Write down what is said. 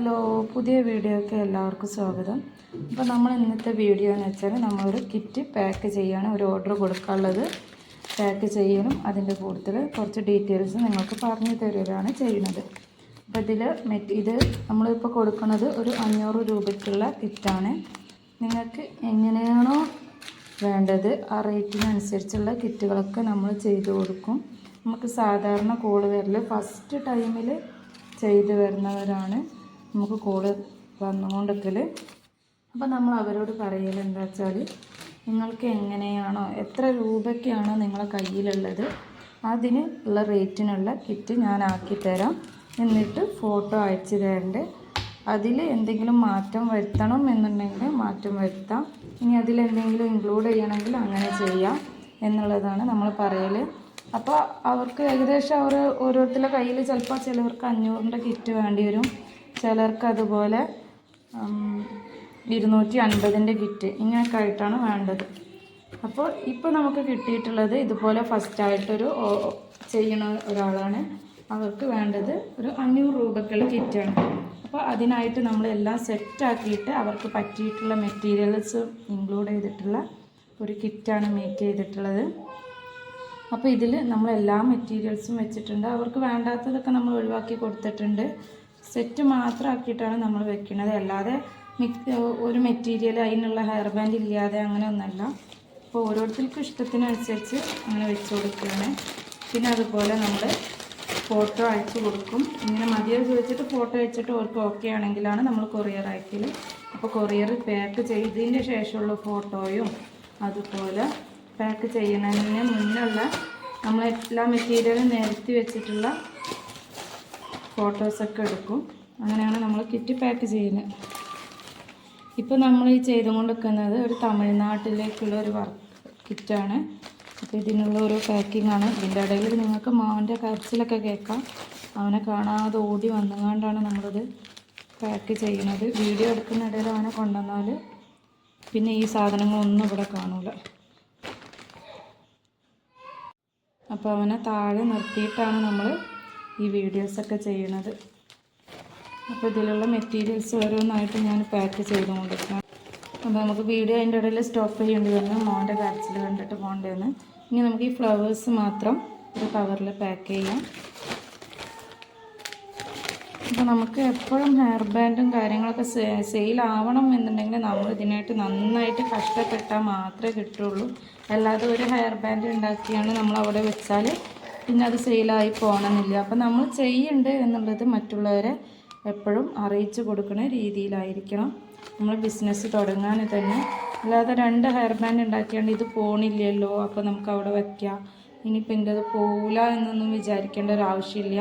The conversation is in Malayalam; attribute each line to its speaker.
Speaker 1: ഹലോ പുതിയ വീഡിയോക്ക് എല്ലാവർക്കും സ്വാഗതം. അപ്പോൾ നമ്മൾ ഇന്നത്തെ വീഡിയോ എന്ന് വെച്ചാൽ നമ്മളൊരു കിറ്റ് പാക്ക് ചെയ്യാണ് ഒരു ഓർഡർ കൊടുക്കാനുള്ളത്. പാക്ക് ചെയ്യണം അതിന്റെ കൂടുതൽ കുറച്ച് ഡീറ്റെയിൽസ് നിങ്ങൾക്ക് പറഞ്ഞു തരുകയാണ് ചെയ്യുന്നത്. അപ്പോൾ ഇതിൽ മെറ്റ് ഇത് നമ്മളിപ്പോൾ കൊടുക്കുന്നത് ഒരു അഞ്ഞൂറ് രൂപയ്ക്കുള്ള കിറ്റാണ്. നിങ്ങൾക്ക് എങ്ങനെയാണോ വേണ്ടത് ആ റേറ്റിനനുസരിച്ചുള്ള കിറ്റുകളൊക്കെ നമ്മൾ ചെയ്തു കൊടുക്കും. നമുക്ക് സാധാരണ കോൾ വരൽ ഫസ്റ്റ് ടൈമിൽ ചെയ്തു വരുന്നവരാണ്. നമുക്ക് കോൾ വന്നുകൊണ്ടിരിക്കൽ അപ്പോൾ നമ്മൾ അവരോട് പറയൽ എന്താ വെച്ചാൽ നിങ്ങൾക്ക് എങ്ങനെയാണോ എത്ര രൂപയ്ക്കാണോ നിങ്ങളെ കയ്യിലുള്ളത് അതിന് ഉള്ള റേറ്റിനുള്ള കിറ്റ് ഞാൻ ആക്കി തരാം. എന്നിട്ട് ഫോട്ടോ അയച്ചു തരണ്ടേ. അതിൽ എന്തെങ്കിലും മാറ്റം വരുത്തണം എന്നുണ്ടെങ്കിൽ മാറ്റം വരുത്താം. ഇനി അതിൽ എന്തെങ്കിലും ഇൻക്ലൂഡ് ചെയ്യണമെങ്കിൽ അങ്ങനെ ചെയ്യാം എന്നുള്ളതാണ് നമ്മൾ പറയൽ അപ്പോൾ അവർക്ക് ഏകദേശം അവർ ഓരോരുത്തരുടെ കയ്യിൽ ചിലപ്പോൾ ചിലവർക്ക് അഞ്ഞൂറിന്റെ കിറ്റ് വേണ്ടി വരും. ചിലർക്ക് അതുപോലെ ഇരുന്നൂറ്റി അൻപതിന്റെ കിറ്റ് ഇങ്ങനെയൊക്കെ ആയിട്ടാണ് വേണ്ടത്. അപ്പോൾ ഇപ്പോൾ നമുക്ക് കിട്ടിയിട്ടുള്ളത് ഇതുപോലെ ഫസ്റ്റായിട്ടൊരു ചെയ്യുന്ന ഒരാളാണ്. അവർക്ക് വേണ്ടത് ഒരു അഞ്ഞൂറ് രൂപക്കുള്ള കിറ്റാണ്. അപ്പോൾ അതിനായിട്ട് നമ്മൾ നമ്മളെല്ലാം സെറ്റാക്കിയിട്ട് അവർക്ക് പറ്റിയിട്ടുള്ള മെറ്റീരിയൽസും ഇൻക്ലൂഡ് ചെയ്തിട്ടുള്ള ഒരു കിറ്റാണ് മേക്ക് ചെയ്തിട്ടുള്ളത്. അപ്പോൾ ഇതിൽ നമ്മൾ എല്ലാ മെറ്റീരിയൽസും വെച്ചിട്ടുണ്ട്. അവർക്ക് വേണ്ടാത്തതൊക്കെ നമ്മൾ ഒഴിവാക്കി കൊടുത്തിട്ടുണ്ട്. സെറ്റ് മാത്രമാക്കിയിട്ടാണ് നമ്മൾ വെക്കുന്നത് അല്ലാതെ മിക്സ് ഒരു മെറ്റീരിയൽ അതിനുള്ള ഹെയർ ബാൻഡ് ഇല്ലാതെ അങ്ങനെ ഒന്നല്ല. അപ്പോൾ ഓരോരുത്തർക്കും ഇഷ്ടത്തിനനുസരിച്ച് അങ്ങനെ വെച്ച് കൊടുക്കുകയാണ്. പിന്നെ അതുപോലെ നമ്മൾ ഫോട്ടോ അയച്ചു കൊടുക്കും. ഇങ്ങനെ മതിയോ ചോദിച്ചിട്ട് ഫോട്ടോ അയച്ചിട്ട് അവർക്ക് ഓക്കെ ആണെങ്കിലാണ് നമ്മൾ കൊറിയർ അയക്കൽ അപ്പോൾ കൊറിയർ പാക്ക് ചെയ്തതിന് ശേഷമുള്ള ഫോട്ടോയും അതുപോലെ പാക്ക് ചെയ്യുന്നതിന് മുന്നുള്ള നമ്മൾ എല്ലാ മെറ്റീരിയലും നിരത്തി വെച്ചിട്ടുള്ള ഫോട്ടോസൊക്കെ എടുക്കും. അങ്ങനെയാണ് നമ്മൾ കിറ്റ് പാക്ക് ചെയ്യുന്നത് ഇപ്പോൾ നമ്മൾ ഈ ചെയ്തുകൊണ്ടിരിക്കുന്നത് ഒരു തമിഴ്നാട്ടിലേക്കുള്ള ഒരു വർക്ക് കിറ്റാണ്. അപ്പോൾ ഇതിനുള്ള ഒരു പാക്കിംഗ് ആണ്. ഇതിന്റെ ഇടയിൽ നിങ്ങൾക്ക് മാവിന്റെ കരച്ചിലൊക്കെ കേൾക്കാം. അവനെ കാണാതെ ഓടി വന്നുകൊണ്ടാണ് നമ്മളിത് പാക്ക് ചെയ്യുന്നത്. വീഡിയോ എടുക്കുന്ന ഇടയിൽ അവനെ കൊണ്ടുവന്നാൽ പിന്നെ ഈ സാധനങ്ങളൊന്നും ഇവിടെ കാണൂല. അപ്പോൾ അവനെ താഴെ നിർത്തിയിട്ടാണ് നമ്മൾ ഈ വീഡിയോസൊക്കെ ചെയ്യണത് അപ്പോൾ ഇതിലുള്ള മെറ്റീരിയൽസ് ഓരോന്നായിട്ട് ഞാൻ പാക്ക് ചെയ്തു ചെയ്തുകൊണ്ടിരിക്കണം അപ്പോൾ നമുക്ക് വീഡിയോ അതിന്റെ ഇടയിൽ സ്റ്റോപ്പ് ചെയ്യേണ്ടി വന്നു. മോന്റെ കരച്ചിൽ കണ്ടിട്ട് പോകേണ്ടതെന്ന് ഇനി നമുക്ക് ഈ ഫ്ലവേഴ്സ് മാത്രം ഒരു കവറിൽ പാക്ക് ചെയ്യാം. അപ്പോൾ നമുക്ക് എപ്പോഴും ഹെയർ ബാൻഡും കാര്യങ്ങളൊക്കെ സെയിൽ ആവണം എന്നുണ്ടെങ്കിൽ നമ്മൾ ഇതിനായിട്ട് നന്നായിട്ട് കഷ്ടപ്പെട്ടാൽ മാത്രമേ കിട്ടുള്ളൂ. അല്ലാതെ ഒരു ഹെയർ ബാൻഡ് ഉണ്ടാക്കിയാണ് നമ്മൾ അവിടെ വെച്ചാൽ പിന്നെ അത് സെയിലായി പോകണമെന്നില്ല. അപ്പം നമ്മൾ ചെയ്യുന്നുണ്ട് എന്നുള്ളത് മറ്റുള്ളവരെ എപ്പോഴും അറിയിച്ചു കൊടുക്കുന്ന രീതിയിലായിരിക്കണം. നമ്മൾ ബിസിനസ് തുടങ്ങാൻ തന്നെ. അല്ലാതെ രണ്ട് ഹെയർ ബാൻഡ് ഉണ്ടാക്കിയാണ്ട് ഇത് പോണില്ലല്ലോ അപ്പോൾ നമുക്ക് അവിടെ വയ്ക്കാം ഇനിയിപ്പോൾ എന്റെ അത് പോവില്ല എന്നൊന്നും വിചാരിക്കേണ്ട ഒരു ആവശ്യമില്ല.